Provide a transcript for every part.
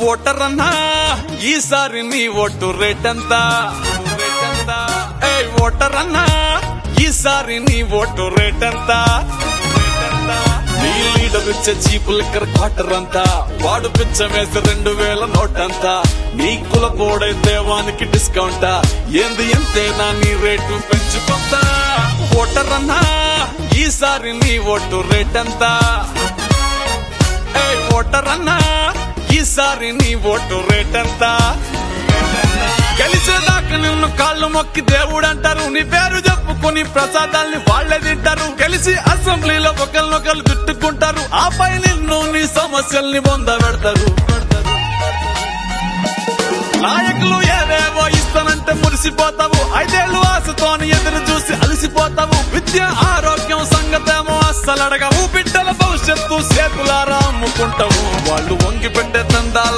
Voter అన్నా ఈసారి నీ ఓటు రేట్ ఎంత ఏ ఓటర్ అన్నా ఈసారి నీ ఓటు రేట్ ఎంత నీ లీడర్ ఇచ్చే చీపు లిక్కర్ క్వార్టర్ అంతా వాడు పిచ్చ వేసి రెండు వేల నోట్ అంతా నీ కుల పోడైతే వానికి డిస్కౌంట్. ఏంది ఎంతేనా నీ రేటు పెంచుకుంటా. ఓటర్ అన్నా ఈసారి నీ ఓటు రేట్ ఈసారి నీ ఓటు రేట్ ఎంత? గెలిచేదాకా నిన్ను కాళ్ళు మొక్కి దేవుడు అంటారు నీ పేరు చెప్పుకొని ప్రసాదాల్ని వాళ్ళే తింటారు. గెలిచి అసెంబ్లీలో ఒకరినొకరు తిట్టుకుంటారు. ఆపై నిన్ను నీ సమస్యల్ని బొంద పెడతారు. నాయకులు ఏవేవో ఇస్తానంటే మురిసిపోతావు. ఐదేళ్ళు ఆశతోని ఎదురు చూసి అలసిపోతావు. విద్య ఆరోగ్యం సంగతేమో అస్సలు అడగవు బిడ్డల భవిష్యత్తు చేతులారా అమ్ముకుంటావు. వాళ్ళు వంగి పెట్టే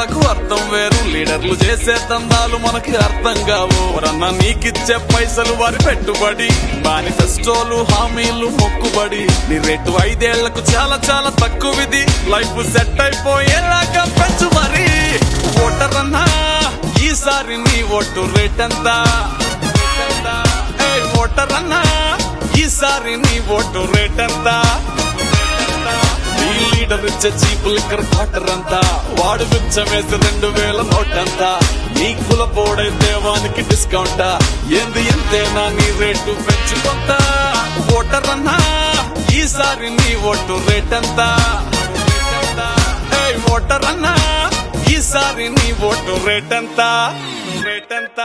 తందాలకు అర్థం వేరు. లీడర్లు చేసే తందాలు మనకి అర్థం కావు. ఎవరన్నా నీకిచ్చే పైసలు వారి పెట్టుబడి. మేనిఫెస్టోలు హామీలు మొక్కుబడి. నీ రేటు ఐదేళ్ళకు చాలా చాలా తక్కువది. లైఫ్ సెట్ అయిపోయేలాగా పెంచు మరి. ఓటర్ అన్నా ఈసారి నీ ఓటు రేట్ ఎంత ఓటర్ అన్నా ఈసారి నీ ఓటు రేట్ ఎంత లీడర్ ఇచ్చే చీపు లిక్కర్ క్వార్టర్ అంతా వాడు బిచ్చం రెండు వేల నోట్ అంతా నీ కుల పోడే దేవానికి డిస్కౌంట్. ఏంది ఎంతేనా నీ రేటు పెంచుకుంటా. ఓటర్ అన్నా ఈసారి నీ ఓటు రేట్ ఎంత ఓటర్ అన్నా ఈసారి నీ ఓటు రేట్ ఎంత రేట్ ఎంత